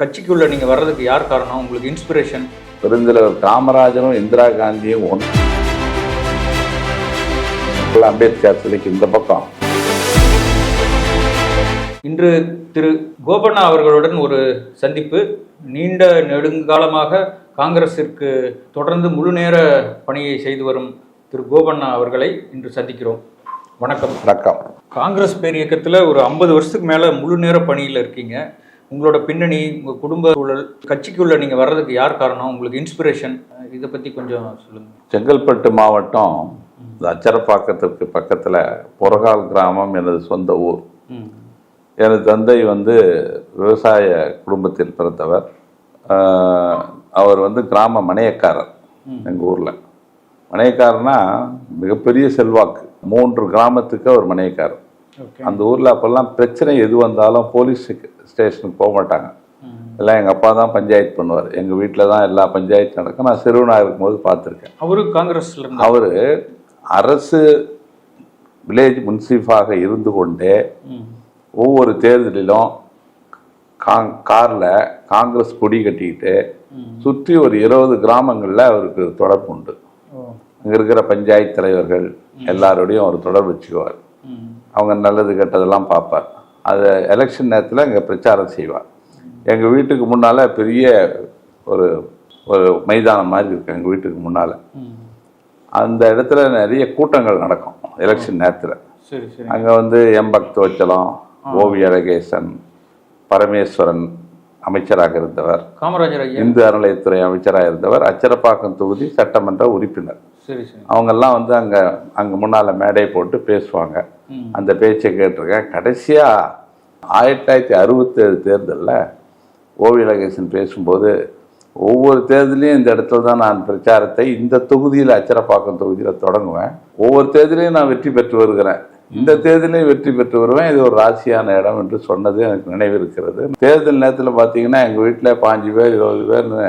கட்சிக்குள்ள நீங்க வர்றதுக்கு யார் காரணம்? உங்களுக்கு இன்ஸ்பிரேஷன் பெருந்தலைவர் காமராஜரும் இந்திரா காந்தியும் ஒன்று அம்பேத்கர் சிலைக்கு இந்த பக்கம். இன்று திரு கோபண்ணா அவர்களுடன் ஒரு சந்திப்பு. நீண்ட நெடுங்காலமாக காங்கிரசிற்கு தொடர்ந்து முழு நேர பணியை செய்து வரும் திரு கோபண்ணா அவர்களை இன்று சந்திக்கிறோம். வணக்கம். வணக்கம். காங்கிரஸ் பேர் இயக்கத்தில் ஒரு ஐம்பது வருஷத்துக்கு மேலே முழு நேர பணியில் இருக்கீங்க. உங்களோட பின்னணி உங்கள் குடும்ப சூழல் கட்சிக்குள்ள நீங்கள் வர்றதுக்கு யார் காரணம்? உங்களுக்கு இன்ஸ்பிரேஷன் இதை பற்றி கொஞ்சம் சொல்லுங்கள் செங்கல்பட்டு மாவட்டம் இந்த அச்சரப்பாக்கத்திற்கு பக்கத்தில் பொறகால் கிராமம் எனது சொந்த ஊர். எனது தந்தை வந்து விவசாய குடும்பத்தில் பிறந்தவர். அவர் வந்து கிராம மனையக்காரர் எங்கள் ஊரில். மனையக்காரர்னா மிகப்பெரிய செல்வாக்கு. மூன்று கிராமத்துக்கு அவர் மனையக்காரர் அந்த ஊரில் அப்போல்லாம் பிரச்சனை எது வந்தாலும் போலீஸ் ஸ்டேஷனுக்கு போக மாட்டாங்க. எல்லாம் எங்கள் அப்பா தான் பஞ்சாயத்து பண்ணுவார். எங்கள் வீட்டில் தான் எல்லா பஞ்சாயத்து நடக்கும். நான் சிறுவனாக இருக்கும்போது பார்த்துருக்கேன். அவரு காங்கிரஸ்ல அவர் அரசு வில்லேஜ் முன்சீஃபாக இருந்து கொண்டே ஒவ்வொரு தேர்தலிலும் காங் காரில் காங்கிரஸ் கொடி கட்டிக்கிட்டு. சுற்றி ஒரு இருபது கிராமங்களில் அவருக்கு தொடர்பு உண்டு. அங்கே இருக்கிற பஞ்சாயத்து தலைவர்கள் எல்லாரோடையும் அவர் தொடர்பு வச்சுக்குவார். அவங்க நல்லது கெட்டதெல்லாம் பார்ப்பார். அது எலெக்ஷன் நேரத்தில் இங்கே பிரச்சாரம் செய்வார். எங்கள் வீட்டுக்கு முன்னால் பெரிய ஒரு ஒரு மைதானம் மாதிரி இருக்கு எங்கள் வீட்டுக்கு முன்னால். அந்த இடத்துல நிறைய கூட்டங்கள் நடக்கும் எலெக்ஷன் நேரத்தில். அங்கே வந்து M Bhaktavatsalam O V Alagesan Parameswaran அமைச்சராக இருந்தவர். காமராஜர் இந்து அறநிலையத்துறை அமைச்சராக இருந்தவர். அச்சரப்பாக்கம் தொகுதி சட்டமன்ற உறுப்பினர். அவங்கெல்லாம் வந்து அங்கே அங்கே முன்னால் மேடை போட்டு பேசுவாங்க. அந்த பேச்சை கேட்டிருக்கேன். கடைசியாக ஆயிரத்தி தொள்ளாயிரத்தி அறுபத்தேழு தேர்தலில் ஓவி அழகேசன் பேசும்போது ஒவ்வொரு தேர்தலையும் இந்த இடத்துல தான் நான் பிரச்சாரத்தை இந்த தொகுதியில் அச்சரப்பாக்கம் தொகுதியில் தொடங்குவேன். ஒவ்வொரு தேர்தலையும் நான் வெற்றி பெற்று வருகிறேன். இந்த தேர்தலையும் வெற்றி பெற்று வருவேன். இது ஒரு ராசியான இடம் என்று சொன்னது எனக்கு நினைவு இருக்கிறது தேர்தல் நேரத்தில் பார்த்தீங்கன்னா எங்கள் வீட்டில் பாஞ்சு பேர் இருபது பேர்னு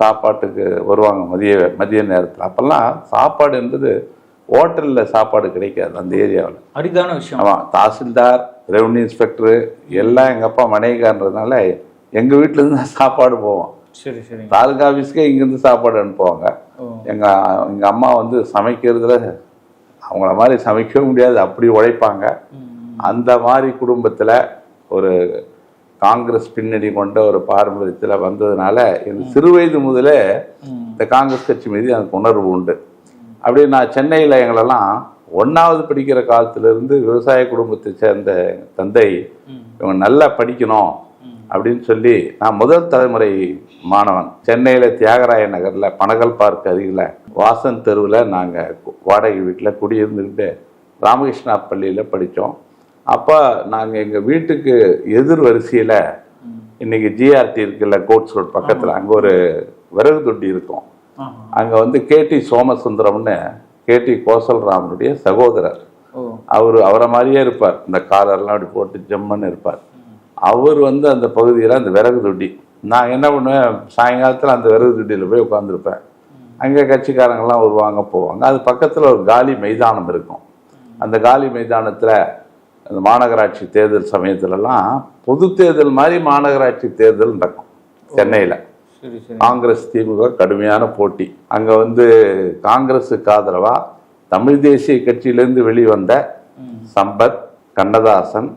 சாப்பாட்டுக்கு வருவாங்க மதிய மதிய நேரத்தில். அப்போல்லாம் சாப்பாடு என்பது ஹோட்டலில் சாப்பாடு கிடைக்காது அந்த ஏரியாவில். அரிதான விஷயம். ஆமாம் தாசில்தார் ரெவன்யூ இன்ஸ்பெக்டரு எல்லாம் எங்கள் அப்பா மனைவிக்காரன்றதுனால எங்கள் வீட்டிலேருந்து தான் சாப்பாடு போவோம். சரி சரி. தாலுகா ஆஃபீஸ்க்கே இங்கேருந்து சாப்பாடு அனுப்புவாங்க. எங்கள் எங்கள் அம்மா வந்து சமைக்கிறதுல அவங்கள மாதிரி சமைக்கவே முடியாது அப்படி உழைப்பாங்க. அந்த மாதிரி குடும்பத்தில் ஒரு காங்கிரஸ் பின்னணி கொண்ட ஒரு பாரம்பரியத்தில் வந்ததுனால எனக்கு சிறு வயது முதலே இந்த காங்கிரஸ் கட்சி மீது எனக்கு உணர்வு உண்டு. அப்படி நான் சென்னையில் எங்களெல்லாம் ஒன்றாவது படிக்கிற காலத்திலிருந்து விவசாய குடும்பத்தை சேர்ந்த தந்தை இவங்க நல்லா படிக்கணும் அப்படின்னு சொல்லி நான் முதல் தலைமுறை மாணவன். சென்னையில் தியாகராய நகரில் பனகல் பார்க் அருகில் வாசன் தெருவில் நாங்கள் வாடகை வீட்டில் குடியிருந்துக்கிட்டு ராமகிருஷ்ணா பள்ளியில் படித்தோம் அப்போ நாங்கள் எங்கள் வீட்டுக்கு எதிர் வரிசையில் இன்னைக்கு ஜிஆர்டி இருக்குல்ல கோட்ஸ் ரோட் பக்கத்தில் அங்கே ஒரு விறகு தொட்டி இருக்கும். அங்கே வந்து கேடி சோமசுந்தரம்னு கேடி கோசல்ராமனுடைய சகோதரர். அவர் அவரை மாதிரியே இருப்பார். இந்த காலர்லாம் அப்படி போட்டு ஜம்முன்னு இருப்பார். அவர் வந்து அந்த பகுதியில் அந்த விறகு தொட்டி. நான் என்ன பண்ணுவேன்? சாயங்காலத்தில் அந்த விறகு தொட்டியில் போய் உட்காந்துருப்பேன் அங்கே கட்சிக்காரங்கெல்லாம் வருவாங்க போவாங்க. அது பக்கத்தில் ஒரு காலி மைதானம் இருக்கும். அந்த காலி மைதானத்தில் அந்த மாநகராட்சி தேர்தல் சமயத்துலலாம் பொது தேர்தல் மாதிரி மாநகராட்சி தேர்தல் நடக்கும் சென்னையில். காங்கிரஸ் திமுக கடுமையான போட்டி. அங்கே வந்து காங்கிரஸுக்கு ஆதரவாக தமிழ் தேசிய கட்சியிலேருந்து வெளிவந்த சம்பத் கண்ணதாசன்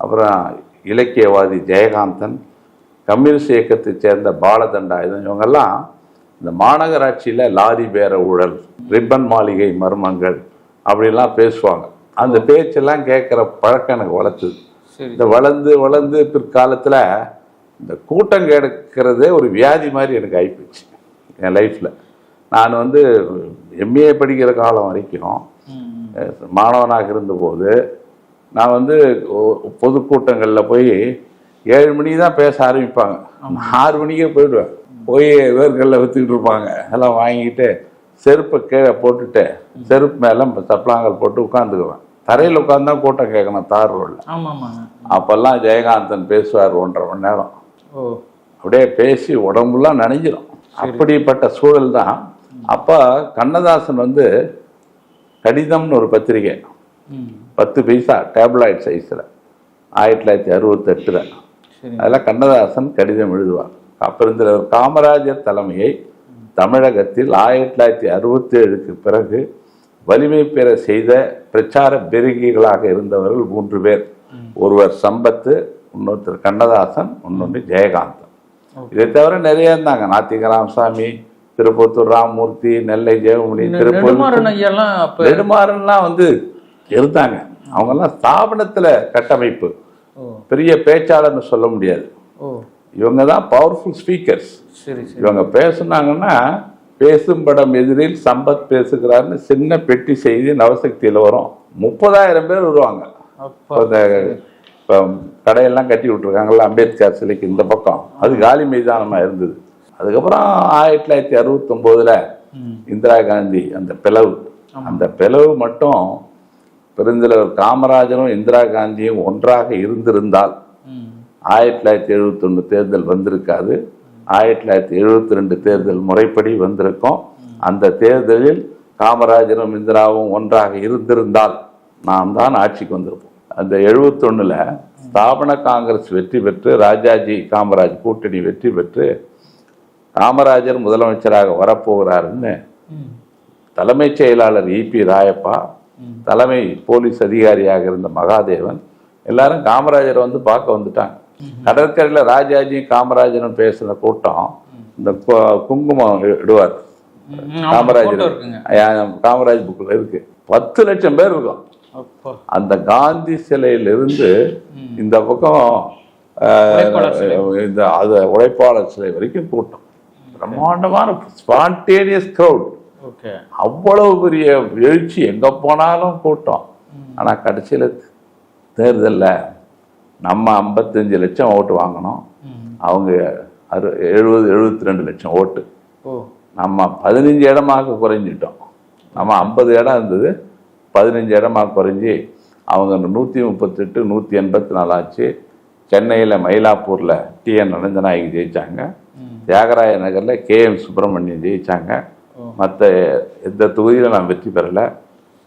அப்புறம் இலக்கியவாதி ஜெயகாந்தன் கம்யூனிஸ்ட் இயக்கத்தைச் சேர்ந்த பாலதண்டா இது இவங்கெல்லாம் இந்த மாநகராட்சியில் லாரி பேர ஊழல் ரிப்பன் மாளிகை மர்மங்கள் அப்படிலாம் பேசுவாங்க. அந்த பேச்செல்லாம் கேட்குற பழக்கம் எனக்கு வளர்த்துது. இந்த வளர்ந்து வளர்ந்து பிற்காலத்தில் இந்த கூட்டம் கேட்கறதே ஒரு வியாதி மாதிரி எனக்கு ஆகிப்போச்சு என் லைஃப்பில் நான் வந்து எம்ஏ படிக்கிற காலம் வரைக்கும் மாணவனாக இருந்தபோது நான் வந்து பொதுக்கூட்டங்களில் போய் ஏழு மணிக்கு தான் பேச ஆரம்பிப்பாங்க. ஆறு மணிக்கே போயிடுவேன். போய் வேர்களில் விற்றுக்கிட்டு இருப்பாங்க. எல்லாம் வாங்கிட்டு செருப்பை கீழே போட்டுட்டு செருப்பு மேலே சப்பலாங்கல் போட்டு உட்காந்துக்குவேன். தரையில் உட்காந்து தான் கூட்டம் கேட்கணும் தார் ரோடில் அப்போல்லாம் ஜெயகாந்தன் பேசுவார் ஒன்றரை மணி நேரம். அப்படியே பேசி உடம்புலாம் நனைஞ்சிரும். அப்படிப்பட்ட சூழல் தான். அப்போ கண்ணதாசன் வந்து கடிதம்னு ஒரு பத்திரிகை. பத்து பைசா டேப்லாய்ட் சைஸில். ஆயிரத்தி தொள்ளாயிரத்தி அறுபத்தெட்டில். அதில் கண்ணதாசன் கடிதம் எழுதுவார். அப்பெருந்தலைவர் காமராஜர் தலைமையை தமிழகத்தில் ஆயிரத்தி தொள்ளாயிரத்தி அறுபத்தி ஏழுக்கு பிறகு வலிமை பெற செய்த பிரச்சார பெருகிகளாக இருந்தவர்கள் மூன்று பேர். ஒருவர் சம்பத்து இன்னொருத்தர் கண்ணதாசன் இன்னொன்று ஜெயகாந்தன். இதை தவிர நிறைய இருந்தாங்க. நாத்திக ராமசாமி திருப்பத்தூர் ராமமூர்த்தி நெல்லை ஜெயமணி திருப்பூர் நெடுமாறன்லாம் வந்து இருந்தாங்க. அவங்கெல்லாம் ஸ்தாபனத்துல கட்டமைப்பு. பெரிய பேச்சாளர்னு சொல்ல முடியாது. இவங்க தான் பவர்ஃபுல் ஸ்பீக்கர்ஸ் இவங்க பேசுனாங்கன்னா பேசும் படம் எதிரில் சம்பத் பேசுகிறார்னு சின்ன பெட்டி செய்தி நவசக்தியில் வரும். முப்பதாயிரம் பேர் வருவாங்க. அப்பா. இப்போ கடையெல்லாம் கட்டி விட்டுருக்காங்கல்ல அம்பேத்கர் சிலைக்கு இந்த பக்கம். அது காலி மைதானமாக இருந்தது. அதுக்கப்புறம் ஆயிரத்தி தொள்ளாயிரத்தி அறுபத்தொம்போதில். இந்திரா காந்தி அந்த பிளவு. அந்த பிளவு மட்டும் பெருந்தலைவர் காமராஜரும் இந்திரா காந்தியும் ஒன்றாக இருந்திருந்தால் ஆயிரத்தி தொள்ளாயிரத்தி எழுபத்தொன்று தேர்தல் வந்திருக்காது. ஆயிரத்தி தொள்ளாயிரத்தி எழுபத்தி ரெண்டு தேர்தல் முறைப்படி வந்திருக்கும். அந்த தேர்தலில் காமராஜரும் இந்திராவும் ஒன்றாக இருந்திருந்தால் நாம் தான் ஆட்சிக்கு வந்திருப்போம். அந்த எழுபத்தொன்னுல ஸ்தாபன காங்கிரஸ் வெற்றி பெற்று ராஜாஜி காமராஜ் கூட்டணி வெற்றி பெற்று காமராஜர் முதலமைச்சராக வரப்போகிறாருன்னு தலைமைச் செயலாளர் இபி ராயப்பா தலைமை போலீஸ் அதிகாரியாக இருந்த மகாதேவன் எல்லாரும் காமராஜரை வந்து பார்க்க வந்துட்டாங்க. கடற்கரையில் ராஜாஜி காமராஜரும் பேசின கூட்டம் இந்த குங்குமம் இடுவார். காமராஜர். காமராஜ் புக்கில் இருக்கு. பத்து லட்சம் பேர் இருக்கும். அந்த காந்தி சிலையிலிருந்து இந்த பக்கம். இந்த அது உழைப்பாளர் சிலை வரைக்கும் கூட்டம். பிரம்மாண்டமான ஸ்பான்டேனியஸ் க்ரௌட் அவ்வளவு பெரிய எழுச்சி எங்க போனாலும் கூட்டம். ஆனா கடைசியில தேர்தல்ல. நம்ம ஐம்பத்தஞ்சு லட்சம் ஓட்டு வாங்கினோம் அவங்க அறு எழுபது எழுபத்தி ரெண்டு லட்சம் ஓட்டு. நம்ம பதினஞ்சு இடமாக குறைஞ்சிட்டோம். நம்ம ஐம்பது இடம் இருந்தது. பதினஞ்சு இடமாக குறைஞ்சி அவங்க நூற்றி முப்பத்தெட்டு நூற்றி எண்பத்தி நாலு ஆச்சு. சென்னையில் மயிலாப்பூரில் டிஎன் அனந்தநாயகி ஜெயிச்சாங்க. ம். தியாகராய நகரில் கேஎம் சுப்பிரமணியன் ஜெயிச்சாங்க. ஓ. மற்ற எந்த தொகுதியில் நான் வெற்றி பெறலை.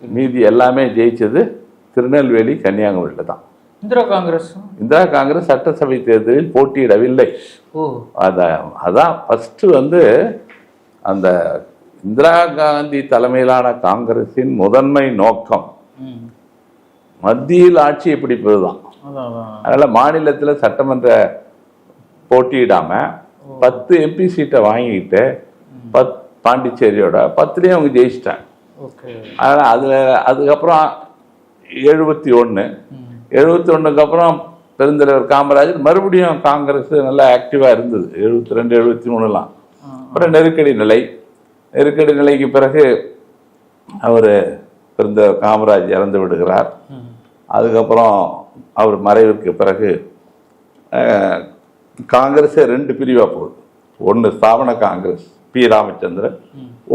மீதி எல்லாமே ஜெயிச்சது திருநெல்வேலி கன்னியாகுமரியில் தான். இந்திரா காங்கிரஸ். இந்திரா காங்கிரஸ் சட்டசபை தேர்தலில் போட்டியிடவில்லை. அதான் அதான் ஃபஸ்ட்டு வந்து அந்த இந்திரா காந்தி தலைமையிலான காங்கிரஸின் முதன்மை நோக்கம். மத்தியில் ஆட்சியை பிடிப்பது தான் அதான் அதான். அதனால் மாநிலத்தில் சட்டமன்ற போட்டியிடாம பத்து எம்பி சீட்டை வாங்கிக்கிட்டு பத் பாண்டிச்சேரியோட பத்துலேயும் அவங்க ஜெயிச்சிட்டாங்க. ஓகே. அதனால் அதில் அதுக்கப்புறம் எழுபத்தி ஒன்று எழுபத்தி ஒன்றுக்கு அப்புறம் பெருந்தலைவர் காமராஜர் மறுபடியும் காங்கிரஸ் நல்லா ஆக்டிவாக இருந்தது. எழுபத்தி ரெண்டு எழுபத்தி மூணுலாம் அப்புறம் நெருக்கடி நிலை. நெருக்கடி நிலைக்கு பிறகு அவர் பெருந்தலைவர் காமராஜ் இறந்து விடுகிறார். அதுக்கப்புறம் அவர் மறைவுக்கு பிறகு காங்கிரஸே ரெண்டு பிரிவாக போகுது ஒன்று ஸ்தாபன காங்கிரஸ் பி. ராமச்சந்திரன்.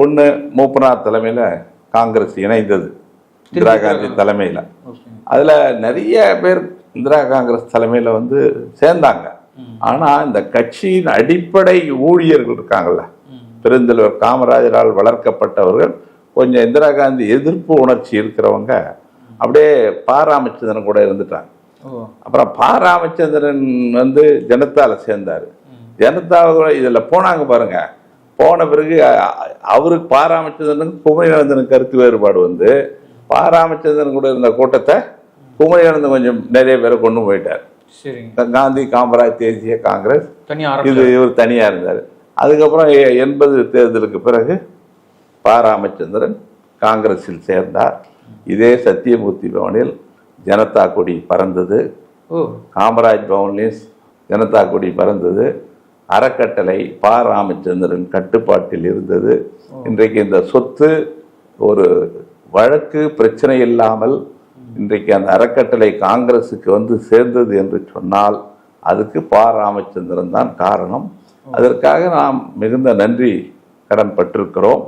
ஒன்று மூப்பனார் தலைமையில் காங்கிரஸ் இணைந்தது. இந்திரா காந்தி தலைமையில். அதில் நிறைய பேர் இந்திரா காங்கிரஸ் தலைமையில் வந்து சேர்ந்தாங்க. ஆனால் இந்த கட்சியின் அடிப்படை ஊழியர்கள் இருக்காங்கல்ல. பெருந்தலைவர் காமராஜரால் வளர்க்கப்பட்டவர்கள் கொஞ்சம் இந்திரா காந்தி எதிர்ப்பு உணர்ச்சி இருக்கிறவங்க அப்படியே பா ராமச்சந்திரன் கூட இருந்துட்டாங்க. அப்புறம் பா ராமச்சந்திரன் வந்து ஜனதால சேர்ந்தார். ஜனதாவோட இதில் போனாங்க பாருங்க. போன பிறகு அவருக்கு பா ராமச்சந்திரனுக்கு குமரிநந்தனுக்கு கருத்து வேறுபாடு வந்து பா ராமச்சந்திரன் கூட இருந்த கூட்டத்தை குமரிநந்தன் கொஞ்சம் நிறைய பேரை கொண்டு போயிட்டார். காந்தி காமராஜ் தேசிய காங்கிரஸ். இது இவர் தனியாக இருந்தார். அதுக்கப்புறம் எண்பது தேர்தலுக்கு பிறகு பா ராமச்சந்திரன் காங்கிரஸில் சேர்ந்தார். இதே சத்தியமூர்த்தி பவனில் ஜனதா கொடி பறந்தது. காமராஜ் பவன்லேயும் ஜனதா கொடி பறந்தது. அறக்கட்டளை பா ராமச்சந்திரன் கட்டுப்பாட்டில் இருந்தது. இன்றைக்கு இந்த சொத்து ஒரு வழக்கு பிரச்சனை இல்லாமல் இன்றைக்கு அந்த அறக்கட்டளை காங்கிரஸுக்கு வந்து சேர்ந்தது என்று சொன்னால் அதுக்கு பா. ராமச்சந்திரன் தான் காரணம். அதற்காக நாம் மிகுந்த நன்றி கடன் பட்டிருக்கிறோம்.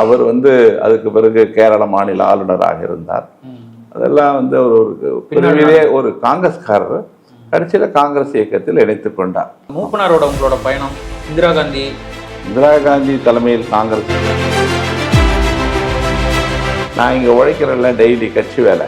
அவர் வந்து அதுக்கு பிறகு கேரள மாநில ஆளுநராக இருந்தார். அதெல்லாம் வந்து அவர் ஒரு பிரிவிலே ஒரு காங்கிரஸ்காரர் கடைசியில் காங்கிரஸ் இயக்கத்தில் இணைத்துக் கொண்டார். மூப்பனாரோட உங்களோட பயணம்? இந்திரா காந்தி. இந்திரா காந்தி தலைமையில் காங்கிரஸ். நான் இங்கே உழைக்கிறேன்ல டெய்லி கட்சி வேலை.